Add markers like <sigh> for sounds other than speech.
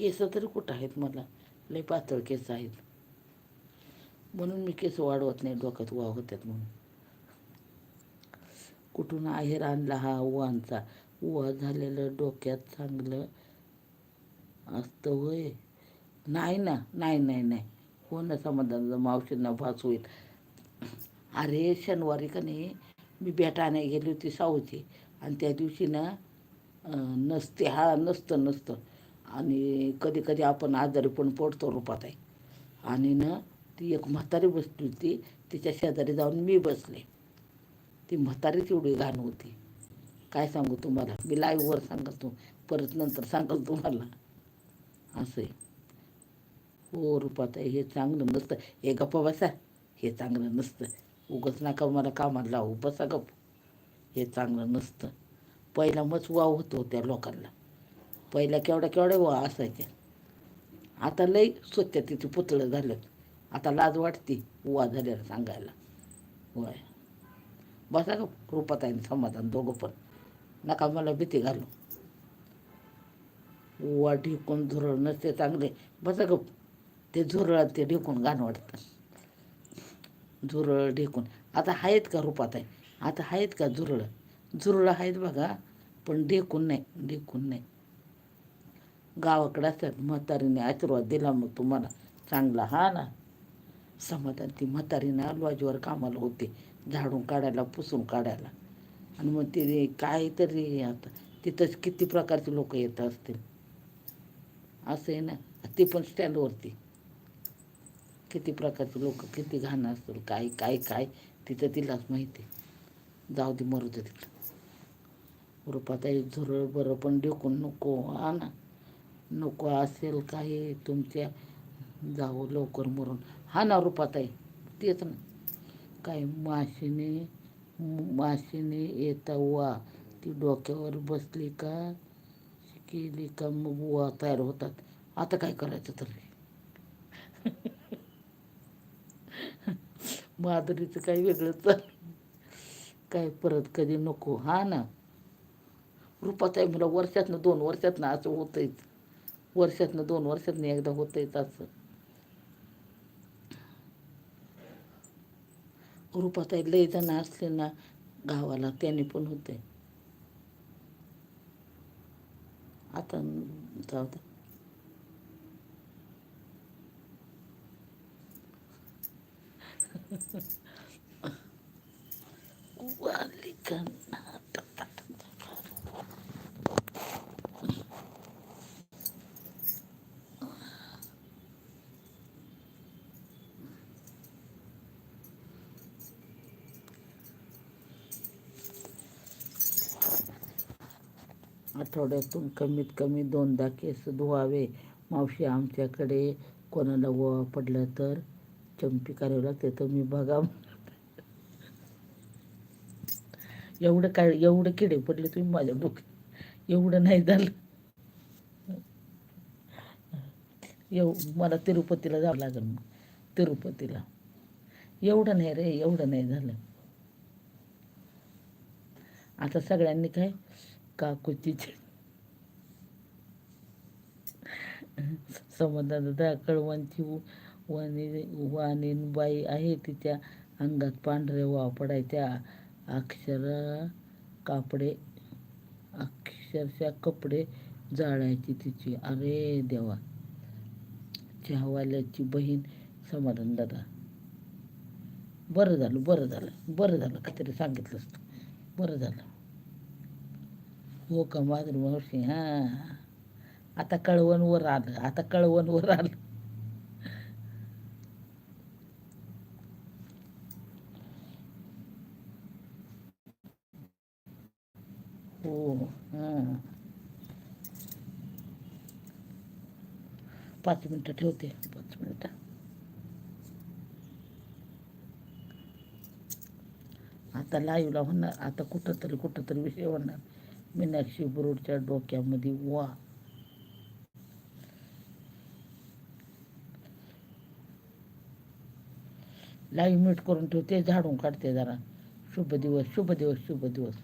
केस तरी कुठं आहेत मला? लय पातळ केस आहेत. म्हणून मी केस वाढवत नाही डोक्यात वाव होत्यात म्हणून. कुठून आहेर आणला हा उवांचा? उवा झालेलं डोक्यात चांगलं असतं होय नाही ना नाही नाही नाही. हो ना समाधान मावशींना भास होईल. अरे शनिवारी का नाही मी भेट आणायला गेली होती साऊची आणि त्या दिवशी ना नसते हा नसतं नसतं. आणि कधी कधी आपण आजारी पण पडतो रूपात आहे आणि ना ती एक म्हातारी बसली होती तिच्या शेजारी जाऊन मी बसले. ती म्हातारीच एवढी घाण होती. काय सांगू तुम्हाला? मी लाईव्हवर सांगतो. परत नंतर सांगाल तुम्हाला. असं आहे हो रूपात आहे हे चांगलं नसतं. हे गप्पा बसा. हे चांगलं नसतं. उगच नका मला कामाला लावू. बसा गप हे चांगलं नसतं. पहिला मच वाव होतो त्या लोकांना. पहिल्या केवढ्या केवढ्या व असायच्या. आता लई तिथे पुतळं झालं. आता लाज वाटते उवा झालेलं सांगायला. होय. बसा ग रूपात आहे समाधान दोघं पण. नका मला भीती घालू. उवा ढिकून झुरळ नसते चांगले. बसा ग ते झुरळ ते ढिकून घाण वाटतं. झुरळ ढिकून. आता आहेत का रूपात आहे आता आहेत का झुरळ? झुरळ आहेत बघा पण ढेकून नाही ढेकून नाही. गावाकडे असतात म्हातारीने आशीर्वाद दिला मग तुम्हाला. चांगला हा ना. समाधान. ती म्हातारीनं लॉजवर कामाला होते. झाडून काढायला पुसून काढायला. आणि मग ते काहीतरी आता तिथंच किती प्रकारचे लोक येत असतील. असं आहे ना. ते पण स्टँडवरती किती प्रकारचे लोक किती घाण असतील काय काय काय तिथं तिलाच माहिती. जाऊ दे मरू दे तिथं. रुपात झुरळ बरं पण ढेकून नको हा ना. नको असेल काही तुमच्या जाऊ लवकर मरून. हा ना रूपात आहे तेच ना. काय माशीने माशीने येता वा. ती डोक्यावर बसली का केली का मग वा तयार होतात. आता काय करायचं तर? <laughs> माधुरीचं काही वेगळं चाल काय परत कधी नको. हा ना. रूपात आहे मला वर्षातनं दोन वर्षातनं असं होतंयच. वर्षातनं दोन वर्षातनं एकदा होतंयच असं रूपाताई आहे लय जण असले ना गावाला त्याने पण होते आता जाऊ दे. वाली आठवड्यातून कमीत कमी दोनदा केस धुवावे. मावशी आमच्याकडे कोणाला ओवा पडलं तर चंपी करावी लागते तर मी बघा एवढं काय एवढं किडे पडले तुम्ही माझ्या डोक्यात. एवढं नाही झालं. एव मला तिरुपतीला जावं लागेल मग तिरुपतीला. एवढं नाही रे एवढं नाही झालं. आता सगळ्यांनी काय काकूची समाधान कळवांची वाणी वाणीनबाई आहे तिच्या अंगात पांढरे वाव पडायच्या अक्षरा कापडे अक्षरशः कपडे जाळायची तिची. अरे देवा! चहावाल्याची बहीण समाधान दादा बरं झालं बरं झालं बरं झालं काहीतरी सांगितलंस तू. बरं झालं. हो का माधुरी मावशी हां आता कळवण वर आलं आता कळवण वर आलं हो हां पाच मिनटं ठेवते पाच मिनटं आता लाईव्हला होणार आता कुठं तरी कुठं तरी विषय होणार मीनाक्षी बरोडच्या डोक्यामध्ये वा लाईव्ह म्यूट करून ठेवते झाडून काढते जरा. शुभ दिवस शुभ दिवस शुभ दिवस.